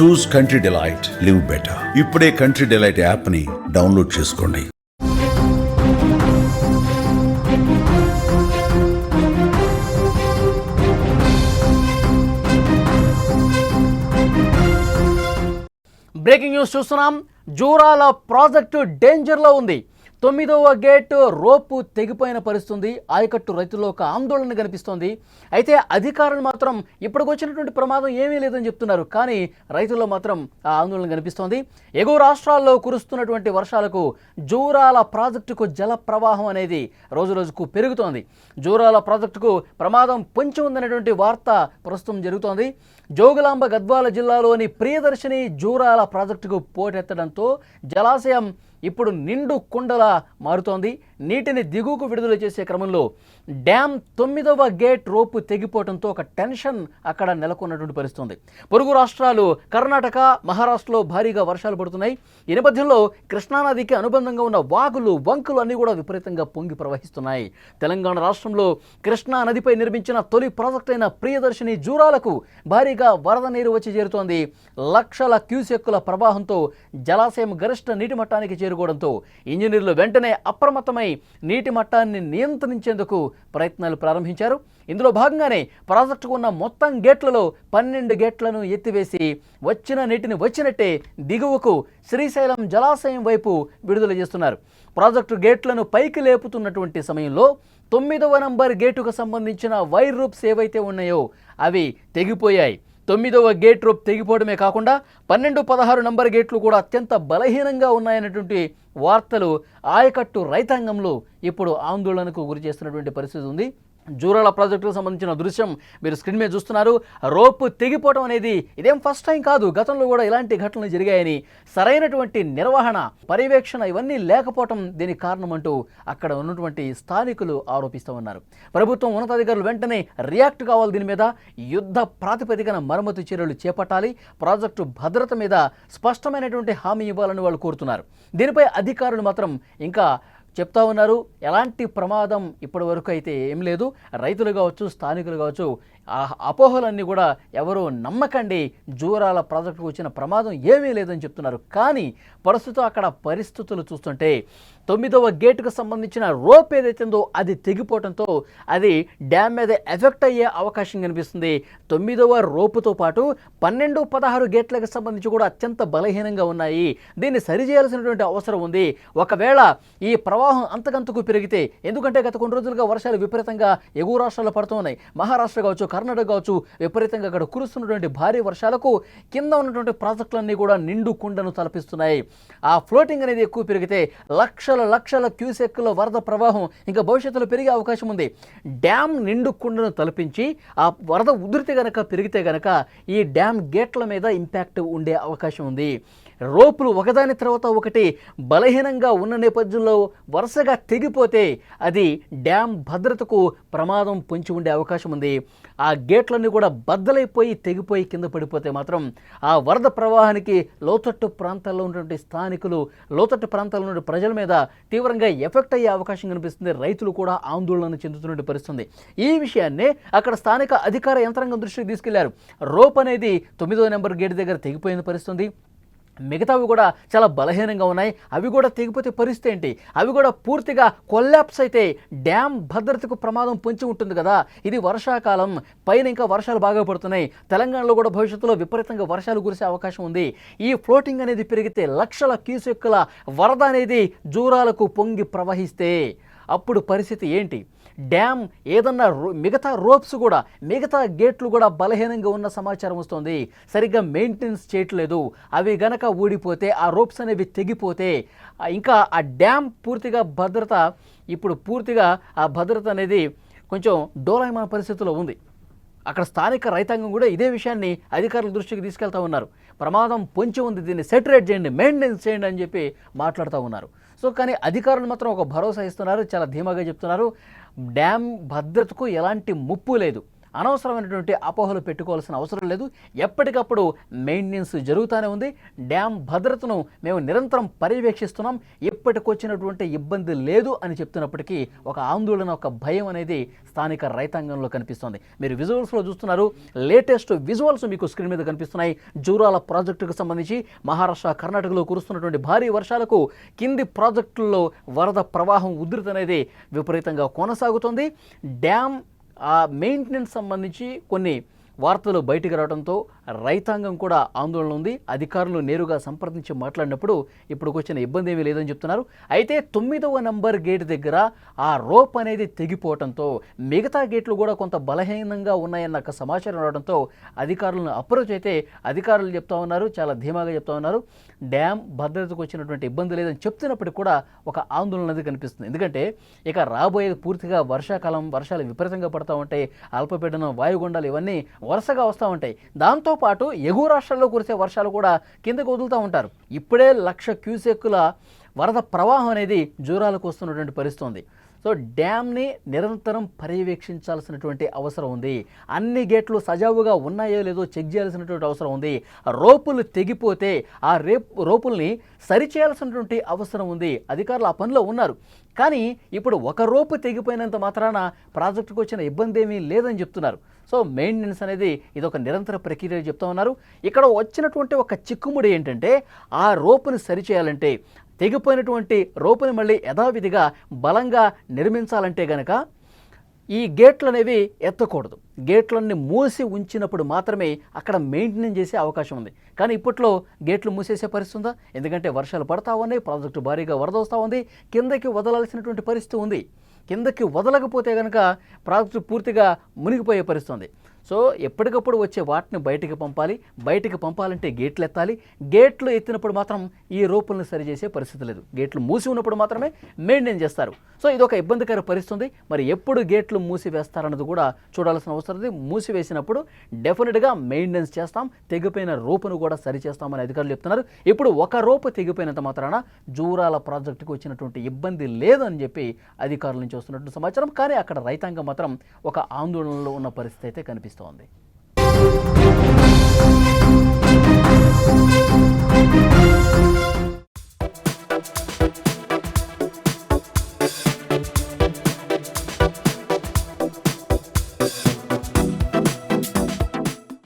Choose country delight live better ఇప్పుడే country delight యాప్ని download చేసుకోండి. బ్రేకింగ్ న్యూస్ చూస్తున్నాం. జూరాల ప్రాజెక్టు డేంజర్లో ఉంది. తొమ్మిదవ గేట్ రోపు తెగిపోయిన పరిస్థితుంది. ఆయకట్టు రైతుల్లో ఒక ఆందోళన కనిపిస్తోంది. అయితే అధికారులు మాత్రం ఇప్పటికి వచ్చినటువంటి ప్రమాదం ఏమీ లేదని చెప్తున్నారు. కానీ రైతుల్లో మాత్రం ఆ ఆందోళన కనిపిస్తోంది. ఎగువ రాష్ట్రాల్లో కురుస్తున్నటువంటి వర్షాలకు జూరాల ప్రాజెక్టుకు జల ప్రవాహం అనేది రోజు రోజుకు పెరుగుతోంది. జూరాల ప్రాజెక్టుకు ప్రమాదం పొంచి ఉందనేటువంటి వార్త ప్రస్తుతం జరుగుతోంది. జోగులాంబ గద్వాల జిల్లాలోని ప్రియదర్శిని జూరాల ప్రాజెక్టుకు పోటెత్తడంతో జలాశయం ఇప్పుడు నిండు కుండలా మారుతోంది. నీటిని దిగువకు విడుదల చేసే క్రమంలో డ్యామ్ తొమ్మిదవ గేట్ రోపు తెగిపోవడంతో ఒక టెన్షన్ అక్కడ నెలకొన్నటువంటి పరిస్థితుంది. పొరుగు రాష్ట్రాలు కర్ణాటక మహారాష్ట్రలో భారీగా వర్షాలు పడుతున్నాయి. ఈ నేపథ్యంలో కృష్ణానదికి అనుబంధంగా ఉన్న వాగులు వంకులు అన్నీ కూడా విపరీతంగా పొంగి ప్రవహిస్తున్నాయి. తెలంగాణ రాష్ట్రంలో కృష్ణా నదిపై నిర్మించిన తొలి ప్రాజెక్ట్ అయిన ప్రియదర్శిని జూరాలకు భారీగా వరద నీరు వచ్చి చేరుతోంది. లక్షల క్యూసెక్కుల ప్రవాహంతో జలాశయం గరిష్ట నీటి మట్టానికి చేరుకోవడంతో ఇంజనీర్లు వెంటనే అప్రమత్తమై నీటి మట్టాన్ని నియంత్రించేందుకు ప్రయత్నాలు ప్రారంభించారు. ఇందులో భాగంగానే ప్రాజెక్టుకు ఉన్న మొత్తం గేట్లలో పన్నెండు గేట్లను ఎత్తివేసి వచ్చిన నీటిని వచ్చినట్టే దిగువకు శ్రీశైలం జలాశయం వైపు విడుదల చేస్తున్నారు. ప్రాజెక్టు గేట్లను పైకి లేపుతున్నటువంటి సమయంలో తొమ్మిదవ నంబర్ గేటుకు సంబంధించిన వైర్ రూప్స్ ఏవైతే ఉన్నాయో అవి తెగిపోయాయి. తొమ్మిదవ గేట్ రూప్ తెగిపోవడమే కాకుండా పన్నెండు పదహారు నంబర్ గేట్లు కూడా అత్యంత బలహీనంగా ఉన్నాయన్నటువంటి వార్తలు ఆయకట్టు రైతాంగంలో ఇప్పుడు ఆందోళనకు గురి చేస్తున్నటువంటి పరిస్థితి ఉంది. జూరాల ప్రాజెక్టుకు సంబంధించిన దృశ్యం మీరు స్క్రీన్ మీద చూస్తున్నారు. రోపు తెగిపోవడం అనేది ఇదేం ఫస్ట్ టైం కాదు. గతంలో కూడా ఇలాంటి ఘటనలు జరిగాయని సరైనటువంటి నిర్వహణ పర్యవేక్షణ ఇవన్నీ లేకపోవటం దీనికి కారణమంటూ అక్కడ ఉన్నటువంటి స్థానికులు ఆరోపిస్తూ ఉన్నారు. ప్రభుత్వం ఉన్నతాధికారులు వెంటనే రియాక్ట్ కావాలి దీని మీద. యుద్ధ ప్రాతిపదికన మరమ్మతు చర్యలు చేపట్టాలి. ప్రాజెక్టు భద్రత మీద స్పష్టమైనటువంటి హామీ ఇవ్వాలని వాళ్ళు కోరుతున్నారు. దీనిపై అధికారులు మాత్రం ఇంకా చెప్తా ఉన్నారు. ఎలాంటి ప్రమాదం ఇప్పటి వరకు అయితే ఏం లేదు. రైతులు కావచ్చు స్థానికులు కావచ్చు ఆ అపోహలన్నీ కూడా ఎవరు నమ్మకండి. జూరాల ప్రాజెక్టుకు వచ్చిన ప్రమాదం ఏమీ లేదని చెప్తున్నారు. కానీ ప్రస్తుతం అక్కడ పరిస్థితులు చూస్తుంటే తొమ్మిదవ గేటుకు సంబంధించిన రోప్ ఏదైతే ఉందో అది తెగిపోవడంతో అది డ్యామ్ మీద ఎఫెక్ట్ అయ్యే అవకాశం కనిపిస్తుంది. తొమ్మిదవ రోపుతో పాటు పన్నెండు పదహారు గేట్లకు సంబంధించి కూడా అత్యంత బలహీనంగా ఉన్నాయి. దీన్ని సరిచేయాల్సినటువంటి అవసరం ఉంది. ఒకవేళ ఈ ప్రవాహం అంతకంతకు పెరిగితే ఎందుకంటే గత కొన్ని రోజులుగా వర్షాలు విపరీతంగా ఎగువ రాష్ట్రాల్లో పడుతున్నాయి. మహారాష్ట్ర కావచ్చు కర్ణాటక కావచ్చు విపరీతంగా అక్కడ కురుస్తున్నటువంటి భారీ వర్షాలకు కింద ఉన్నటువంటి ప్రాజెక్టులన్నీ కూడా నిండు కుండను తలపిస్తున్నాయి. ఆ ఫ్లోటింగ్ అనేది ఎక్కువ పెరిగితే లక్షల లక్షల క్యూసెక్కుల వరద ప్రవాహం ఇంకా భవిష్యత్తులో పెరిగే అవకాశం ఉంది. డ్యామ్ నిండు కుండను తలపించి ఆ వరద ఉధృతి గనక పెరిగితే గనక ఈ డ్యామ్ గేట్ల మీద ఇంపాక్ట్ ఉండే అవకాశం ఉంది. రోపులు ఒకదాని తర్వాత ఒకటి బలహీనంగా ఉన్న నేపథ్యంలో వరుసగా తెగిపోతే అది డ్యామ్ భద్రతకు ప్రమాదం పొంచి ఉండే అవకాశం ఉంది. ఆ గేట్లన్నీ కూడా బద్దలైపోయి తెగిపోయి కింద పడిపోతే మాత్రం ఆ వరద ప్రవాహానికి లోతట్టు ప్రాంతాల్లో ఉన్నటువంటి స్థానికులు లోతట్టు ప్రాంతాల్లో ఉన్న ప్రజల మీద తీవ్రంగా ఎఫెక్ట్ అయ్యే అవకాశం కనిపిస్తుంది. రైతులు కూడా ఆందోళన చెందుతున్నటువంటి పరిస్థితుంది. ఈ విషయాన్నే అక్కడ స్థానిక అధికార యంత్రాంగం దృష్టికి తీసుకెళ్ళారు. రోప్ అనేది తొమ్మిదో నెంబర్ గేట్ దగ్గర తెగిపోయిన పరిస్థితుంది. మిగతావి కూడా చాలా బలహీనంగా ఉన్నాయి. అవి కూడా తెగిపోతే పరిస్థితి ఏంటి? అవి కూడా పూర్తిగా కొల్లాప్స్ అయితే డ్యామ్ భద్రతకు ప్రమాదం పొంచి ఉంటుంది కదా. ఇది వర్షాకాలం. పైన ఇంకా వర్షాలు బాగా పడుతున్నాయి. తెలంగాణలో కూడా భవిష్యత్తులో విపరీతంగా వర్షాలు కురిసే అవకాశం ఉంది. ఈ ఫ్లోటింగ్ అనేది పెరిగితే లక్షల క్యూసెక్కుల వరద అనేది జూరాలకు పొంగి ప్రవహిస్తే అప్పుడు పరిస్థితి ఏంటి? డ్యామ్ ఏదన్నా రో- మిగతా రోప్స్ కూడా మిగతా గేట్లు కూడా బలహీనంగా ఉన్న సమాచారం వస్తుంది. సరిగ్గా మెయింటెనెన్స్ చేయట్లేదు. అవి గనక ఊడిపోతే ఆ రోప్స్ అనేవి తెగిపోతే ఇంకా ఆ డ్యామ్ పూర్తిగా భద్రత ఇప్పుడు పూర్తిగా ఆ భద్రత అనేది కొంచెం డోలాయమాన పరిస్థితిలో ఉంది. అక్కడ స్థానిక రైతాంగం కూడా ఇదే విషయాన్ని అధికారుల దృష్టికి తీసుకెళ్తా ఉన్నారు. ప్రమాదం పొంచి ఉంది. దీన్ని సెటరేట్ చేయండి మెయింటెనెన్స్ చేయండి అని చెప్పి మాట్లాడుతూ ఉన్నారు. సో కానీ అధికారులు మాత్రం ఒక భరోసా ఇస్తున్నారు. చాలా ధీమాగా చెప్తున్నారు. డ్యామ్ భద్రతకు ఎలాంటి ముప్పు లేదు. అనవసరమైనటువంటి అపోహలు పెట్టుకోవాల్సిన అవసరం లేదు. ఎప్పటికప్పుడు మెయింటెనెన్స్ జరుగుతూనే ఉంది. డ్యామ్ భద్రతను మేము నిరంతరం పర్యవేక్షిస్తున్నాం. ఇప్పటికొచ్చినటువంటి ఇబ్బంది లేదు అని చెప్తున్నప్పటికీ ఒక ఆందోళన ఒక భయం అనేది స్థానిక రైతాంగంలో కనిపిస్తోంది. మీరు విజువల్స్లో చూస్తున్నారు. లేటెస్ట్ విజువల్స్ మీకు స్క్రీన్ మీద కనిపిస్తున్నాయి. జూరాల ప్రాజెక్టుకు సంబంధించి మహారాష్ట్ర కర్ణాటకలో కురుస్తున్నటువంటి భారీ వర్షాలకు కింది ప్రాజెక్టుల్లో వరద ప్రవాహం ఉధృతి అనేది విపరీతంగా కొనసాగుతుంది. డ్యామ్ ఆ మెయింటెనెన్స్ సంబంధించి కొన్ని వార్తలు బయటికి రావడంతో రైతాంగం కూడా ఆందోళన ఉంది. అధికారులు నేరుగా సంప్రదించి మాట్లాడినప్పుడు ఇప్పుడు వచ్చిన ఇబ్బంది ఏమీ లేదని చెప్తున్నారు. అయితే తొమ్మిదవ నంబర్ గేట్ దగ్గర ఆ రోప్ అనేది తెగిపోవడంతో మిగతా గేట్లు కూడా కొంత బలహీనంగా ఉన్నాయన్న సమాచారం రావడంతో అధికారులను అప్రోచ్ అయితే అధికారులు చెప్తా ఉన్నారు చాలా ధీమాగా చెప్తా ఉన్నారు. డ్యామ్ భద్రతకు వచ్చినటువంటి ఇబ్బంది లేదని చెప్తున్నప్పటికీ కూడా ఒక ఆందోళన అనేది కనిపిస్తుంది. ఎందుకంటే ఇక రాబోయేది పూర్తిగా వర్షాకాలం వర్షాలు విపరీతంగా పడతా ఉంటాయి. అల్పపీడనం వాయుగుండాలు ఇవన్నీ వరుసగా వస్తూ ఉంటాయి. దాంతో పాటు ఎగువ రాష్ట్రాల్లో కురిసే వర్షాలు కూడా కిందకు వదులుతూ ఉంటారు. ఇప్పుడే లక్ష క్యూసెక్కుల వరద ప్రవాహం అనేది జూరాలకు వస్తున్నటువంటి పరిస్థితి ఉంది. సో డ్యామ్ని నిరంతరం పర్యవేక్షించాల్సినటువంటి అవసరం ఉంది. అన్ని గేట్లు సజావుగా ఉన్నాయో లేదో చెక్ చేయాల్సినటువంటి అవసరం ఉంది. రోపులు తెగిపోతే ఆ రేప్ రోపుల్ని సరిచేయాల్సినటువంటి అవసరం ఉంది. అధికారులు ఆ పనిలో ఉన్నారు. కానీ ఇప్పుడు ఒక రోపు తెగిపోయినంత మాత్రాన ప్రాజెక్టుకు వచ్చిన ఇబ్బంది ఏమీ లేదని చెప్తున్నారు. సో మెయింటెనెన్స్ అనేది ఇది ఒక నిరంతర ప్రక్రియ చెప్తా ఉన్నారు. ఇక్కడ వచ్చినటువంటి ఒక చిక్కుముడి ఏంటంటే ఆ రోపుని సరిచేయాలంటే తెగిపోయినటువంటి రోపుని మళ్ళీ యథావిధిగా బలంగా నిర్మించాలంటే గనక ఈ గేట్లు అనేవి ఎత్తకూడదు. గేట్లన్నీ మూసి ఉంచినప్పుడు మాత్రమే అక్కడ మెయింటెనెన్స్ చేసే అవకాశం ఉంది. కానీ ఇప్పట్లో గేట్లు మూసేసే పరిస్థితి ఉందా? ఎందుకంటే వర్షాలు పడతా ఉన్నాయి ప్రాజెక్టు భారీగా వరద వస్తూ ఉంది కిందకి వదలాల్సినటువంటి పరిస్థితి ఉంది. కిందకి వదలకపోతే కనుక ప్రాజెక్టు పూర్తిగా మునిగిపోయే పరిస్థితి ఉంది. సో ఎప్పటికప్పుడు వచ్చే వాటిని బయటికి పంపాలి బయటికి పంపాలంటే గేట్లు ఎత్తాలి. గేట్లు ఎత్తినప్పుడు మాత్రం ఈ రోపులను సరిచేసే పరిస్థితి లేదు. గేట్లు మూసి ఉన్నప్పుడు మాత్రమే మెయింటైన్ చేస్తారు. సో ఇది ఒక ఇబ్బందికర పరిస్థితి ఉంది మరి ఎప్పుడు గేట్లు మూసి వేస్తారన్నది కూడా చూడాల్సిన అవసరం ఉంది. మూసివేసినప్పుడు డెఫినెట్గా మెయింటెనెన్స్ చేస్తాం. తెగిపోయిన రూపును కూడా సరిచేస్తామని అధికారులు చెప్తున్నారు. ఇప్పుడు ఒక రూపు తెగిపోయినంత మాత్రాన జూరాల ప్రాజెక్టుకు వచ్చినటువంటి ఇబ్బంది లేదని చెప్పి అధికారుల నుంచి వస్తున్నట్టు సమాచారం. కానీ అక్కడ రైతాంగం మాత్రం ఒక ఆందోళనలో ఉన్న పరిస్థితి అయితే కనిపిస్తుంది. కనిపిస్తోంది